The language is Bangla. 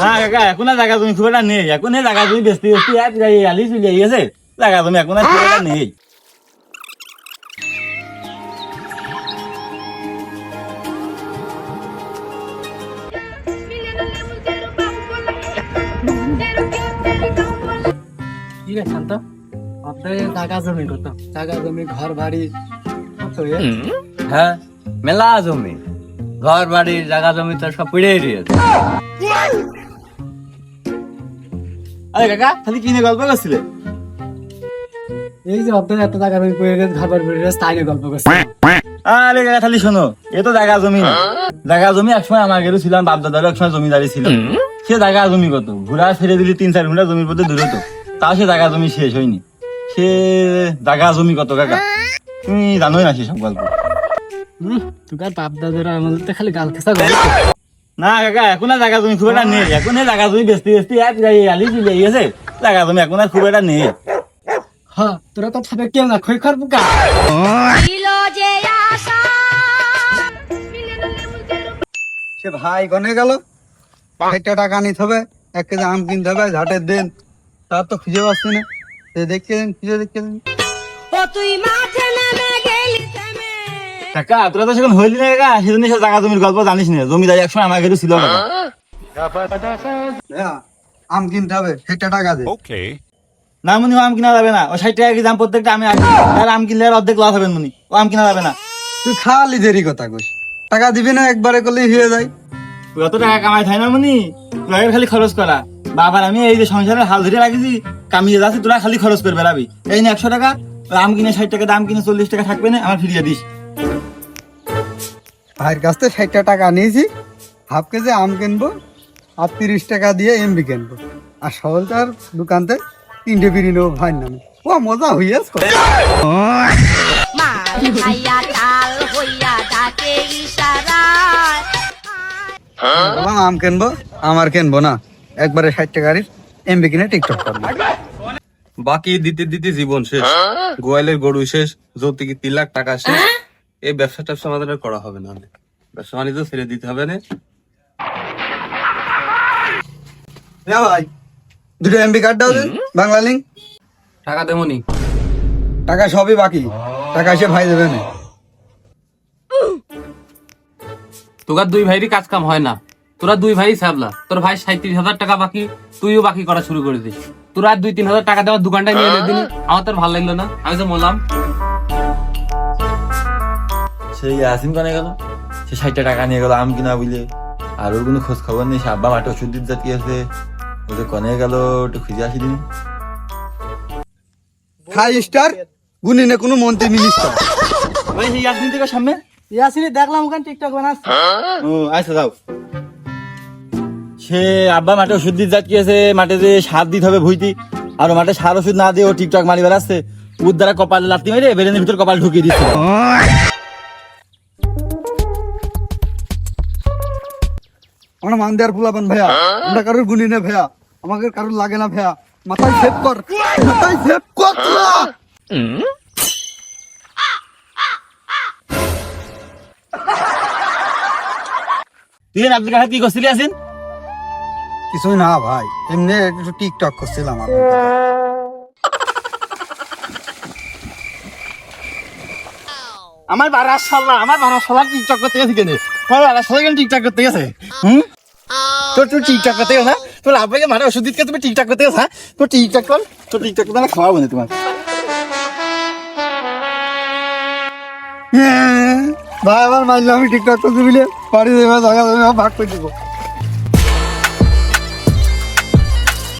না কাকা এখন জায়গা জমি খুব একটা নেই এখন জায়গা বেশি আর যাই আলি চলে গেছে জায়গা জমি এখন খুব একটা নেই। ঠিক আছে শান্ত? আপনার জায়গা জমি কত? জায়গা জমি ঘর বাড়ি কত হ্যাঁ? মেলা জমি। ঘর বাড়ি জায়গা জমি তো সব পিড়েই দিয়েছে। আরে কাকা খালি কিনে গল্প করছিলে? এই যে আপনার এত জমি পড়ে গেছে ঘর বাড়ি পড়ে গেছে তাই গল্প করছে। আরে কাকা খালি শোনো এ তো জায়গা জমি জায়গা জমি একসময় আমার গেলে ছিলাম বাপ দাদারও একসময় জমিদারি ছিল। সে জায়গা জমি কত? ঘোরা ছেড়ে দিলি তিন চার ঘণ্টা জমির মধ্যে দূরে তো। তাও সে জায়গা জমি শেষ হয়নি। সে জায়গা জমি কত কাকা? তুমি জানোই না সেসব গল্প। হুম তোকার বাপ দাদারা আমাদের তো খালি গাল খেসা গল্প। না কাকা এখন আর জায়গা জমি খুব একটা নেই। এখন এই জায়গা জমি বেশি বেশি আর যাই আলি চলে গেছে জায়গা জমি এখন আর খুব একটা নেই। হ্যাঁ তোরা তো থাকবে কেউ না খই খর পোকা সে ভাই গনে গেল? একটা টাকা নিতে হবে এক কেজি আম কিনতে হবে ঝাটের দিন। তার তো খুঁজে পাচ্ছি না। সে দেখতে খুঁজে দেখতে দিন ও তুই মাঠে নেমে গেলি কাকা তোরা তো সেখানে হইলি না কাকা সেজন্য সে জায়গা জমির গল্প জানিস না। জমিদারি একসময় আমার গেলে ছিল হ্যাঁ, আম কিনতে হবে সেটা টাকা দে। না মনি আম কিনা যাবে না। ও ষাট টাকা কেজি আম প্রত্যেকটা আমি আর আম কিনলে আর অর্ধেক লাভ হবে মনি। ও আম কিনা যাবে না। তুই খালি দেরি কথা কইস। টাকা দিবি না একবারে করলেই হয়ে যায়। তুই অত টাকা কামাই থাই না মনি। তোরা খালি খরচ করা। বাবার আমি এই যে সংসারের হাল ধরে রাখিছি কামিয়ে যাচ্ছি তোরা খালি খরচ করে বেড়াবি। এই না একশো টাকা আম কিনে ষাট টাকা দাম কিনে চল্লিশ টাকা থাকবে না আমার ফিরিয়ে দিস। ভাইয়ের কাছ থেকে ষাটটা টাকা নিয়েছি হাফ কেজি আম কিনবো আর তিরিশ টাকা দিয়ে এমবি কিনবো। আর সবলটার দোকানতে তিনটে বিড়ি নেব ভাইয়ের নামে। ও মজা হইয়াছ মার খাইয়া টাল হইয়া বাবা আম কিনবো আমার কিনবো না। একবারে ষাট টাকার এমবি কিনে টিকটক করব। বাকি দিতে দিতে জীবন শেষ। গোয়ালের গরু শেষ যৌতুকি তিন লাখ টাকা শেষ। এই ব্যবসা ট্যাবসা আমাদের আর করা হবে না ব্যবসা বাণিজ্য ছেড়ে দিতে হবে না। ভাই দুটো এমবি কার্ড দাও বাংলা লিঙ্ক টাকা দেবনি টাকা সবই বাকি টাকা এসে ভাই দেবে না। তোকার দুই ভাইরই কাজ কাম হয় না। তোরা দুই ভাই সাবলা তোর ভাই সাঁত্রিশ হাজার টাকা বাকি তুইও বাকি করা শুরু করে দিস তোরা দুই তিন হাজার টাকা দেওয়ার দোকানটা নিয়ে দিন আমার তোর ভালো লাগল না। আমি তো বললাম সেই আসিম কনে গেল? সে ষাটটা টাকা নিয়ে গেল আম কিনা বুঝলে। আর ওর কোনো খোঁজ খবর নেই সে আব্বা মাঠে ওষুধ দিতে জাতি আছে ও যে কনে গেল? একটু খুঁজে আসি দিন ফাইভ স্টার গুনি না কোনো মন্ত্রী মিনিস্টার। ওই সেই আসিম থেকে সামনে? ইয়াসিনি দেখলাম ওখানে টিকটক বানাচ্ছে ও আচ্ছা যাও। সে আব্বা মাঠে ওষুধ দিতে যাচ্ছি মাঠে যে সার দিতে হবে ভুইতি। আর মাঠে সার ওষুধ না দিয়ে ও টিকটক মারি বেড়াচ্ছে। উর দ্বারা কপালে লাত্তি মেরে বেরেনের ভিতর কপাল ঢুকিয়ে দিচ্ছে আমরা মান দেওয়ার ফুলাপান ভাইয়া। আমরা কারোর গুনি না ভাইয়া। আমাকে কারোর লাগে না ভাইয়া। মাথায় সেভ কর। মাথায় সেভ কর তুই আব্দুল কাহার কি করছিলি আসিন? কিছুই না ভাই। এমনি একটু টিকটক করছিলাম আমি। আমার বারার সাল্লা আমার বারার সাল্লা টিকটক করতে গেছে কেন? বারার কেন টিকটক করতে গেছে? হুম? তোর তুই ঠিকঠাক করতে গেছ, না? তোর মারা ওষুধ দিতে তুমি ঠিকঠাক করতে গেছ হ্যাঁ? তোর ঠিকঠাক কর, তোর ঠিকঠাক করতে আমি খাওয়াবো না তোমার। দেবে জায়গা দেবে ভাগ করে দিব।